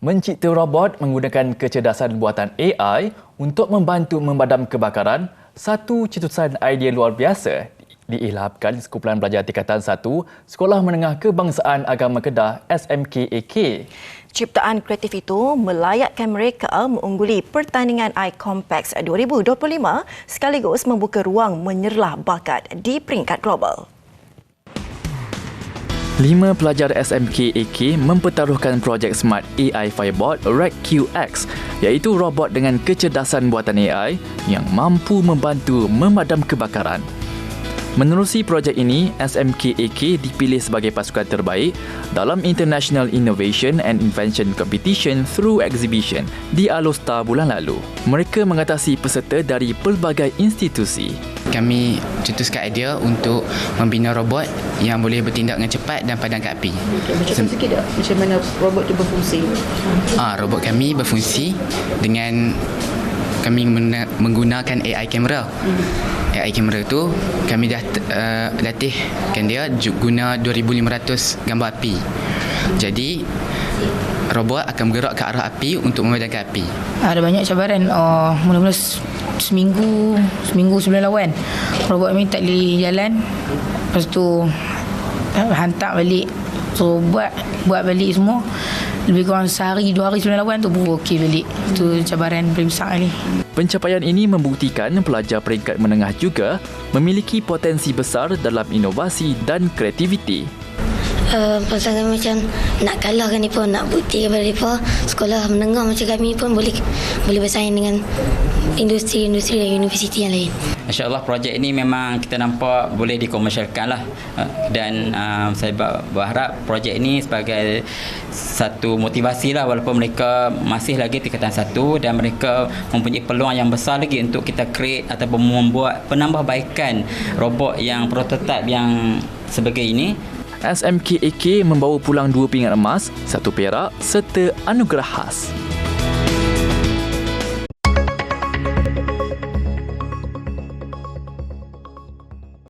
Mencipta robot menggunakan kecerdasan buatan AI untuk membantu memadam kebakaran, satu cetusan idea luar biasa diilhamkan Sekumpulan Belajar Tingkatan 1 Sekolah Menengah Kebangsaan Agama Kedah SMKAK. Ciptaan kreatif itu melayakkan mereka mengungguli pertandingan iCompex 2025 sekaligus membuka ruang menyerlah bakat di peringkat global. Lima pelajar SMK AK mempertaruhkan projek Smart AI Firebot REC-QX iaitu robot dengan kecerdasan buatan AI yang mampu membantu memadam kebakaran. Menerusi projek ini, SMK-AK dipilih sebagai pasukan terbaik dalam International Innovation and Invention Competition through Exhibition di Alustar bulan lalu. Mereka mengatasi peserta dari pelbagai institusi. Kami cetuskan idea untuk membina robot yang boleh bertindak dengan cepat dan padam ke api. Macam sikit tak macam mana robot itu berfungsi? Ah, robot kami berfungsi dengan kami menggunakan AI kamera. Hmm. AI kamera tu kami dah uh, latihkan dia guna 2500 gambar api. Jadi robot akan bergerak ke arah api untuk memadamkan api. Ada banyak cabaran. Oh, mula-mula seminggu seminggu sebelum lawan robot ni tak boleh jalan. Lepas tu hantar balik. So buat buat balik semua lebih kurang sehari dua hari sebelum lawan tu baru okey balik. Tu cabaran paling besar ni. Pencapaian ini membuktikan pelajar peringkat menengah juga memiliki potensi besar dalam inovasi dan kreativiti. Uh, pasal kami macam nak kalahkan mereka, nak bukti kepada mereka sekolah menengah macam kami pun boleh boleh bersaing dengan industri-industri dan universiti yang lain. InsyaAllah projek ini memang kita nampak boleh dikomersialkan lah uh, dan uh, saya berharap projek ini sebagai satu motivasi lah walaupun mereka masih lagi tingkatan satu dan mereka mempunyai peluang yang besar lagi untuk kita create ataupun membuat penambahbaikan robot yang prototype yang sebagai ini SMKAK membawa pulang dua pingat emas, satu perak serta anugerah khas.